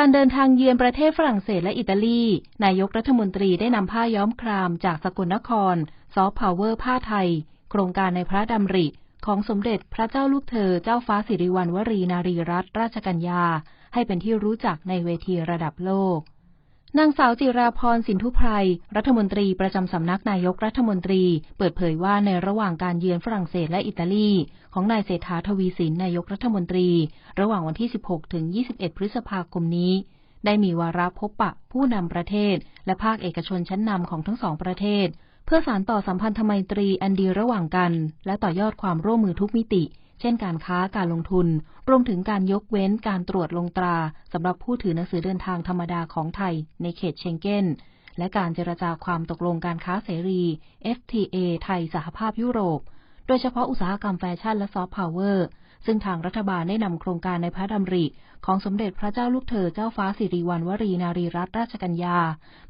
การเดินทางเยือนประเทศฝรั่งเศสและอิตาลี นายกรัฐมนตรีได้นำผ้าย้อมครามจากสกลนคร ซอฟต์พาวเวอร์ผ้าไทย โครงการในพระดำริ ของสมเด็จพระเจ้าลูกเธอเจ้าฟ้าสิริวัณวรีนารีรัตนราชกัญญา ให้เป็นที่รู้จักในเวทีระดับโลก นางสาวจิราพรสินทุไพรรัฐมนตรีประจำสำนักนายกรัฐมนตรี เปิดเผยว่าในระหว่างการเยือนฝรั่งเศสและอิตาลี ของนายเศรษฐาทวีสินนายกรัฐมนตรี ระหว่างวันที่ 16 ถึง 21 พฤษภาคมนี้ ได้มีวาระพบปะผู้นำประเทศ และภาคเอกชนชั้นนำของทั้งสองประเทศ เพื่อสานต่อสัมพันธไมตรีอันดีระหว่างกัน และต่อยอดความร่วมมือทุกมิติ เช่นการค้าการลงทุน รวมถึงการยกเว้นการตรวจลงตราสำหรับผู้ถือหนังสือเดินทางธรรมดาของไทยในเขตเชงเก้น และการเจรจาความตกลงการค้าเสรี FTA ไทยสหภาพยุโรป โดยเฉพาะอุตสาหกรรมแฟชั่นและซอฟต์พาวเวอร์ซึ่งทางรัฐบาลได้นำโครงการในพระดำริ ของสมเด็จพระเจ้าลูกเธอเจ้าฟ้าสิริวัณวรีนารีรัตนราชกัญญา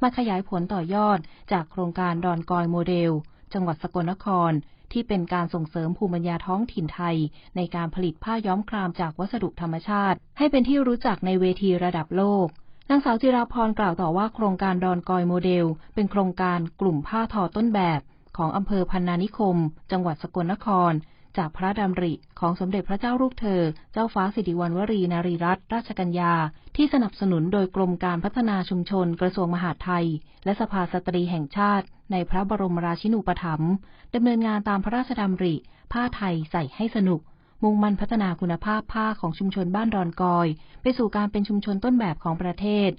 มาขยายผลต่อยอดจากโครงการดอนกอยโมเดล จังหวัดสกลนคร ที่เป็นการส่งเสริมภูมิปัญญาท้องถิ่นไทย ในการผลิตผ้าย้อมครามจากวัสดุธรรมชาติ ให้เป็นที่รู้จักในเวทีระดับโลกนางสาวจิราพรกล่าวต่อว่าโครงการดอนกอยโมเดล เป็นโครงการกลุ่มผ้าทอต้นแบบของอำเภอพันนานิคม จังหวัดสกลนคร จากพระดำริของสมเด็จพระเจ้าลูกเธอ เจ้าฟ้าสิริวัณวรีนารีรัตนราชกัญญา ที่สนับสนุนโดยกรมการพัฒนาชุมชนกระทรวงมหาดไทย และสภาสตรีแห่งชาติ ในพระบรมราชินูปถัมภ์ดำเนินงานตามพระราชดำริ ผ้าไทยใส่ให้สนุก มุ่งมั่นพัฒนาคุณภาพผ้าของชุมชนบ้านดอนกอย ไปสู่การเป็นชุมชนต้นแบบของประเทศ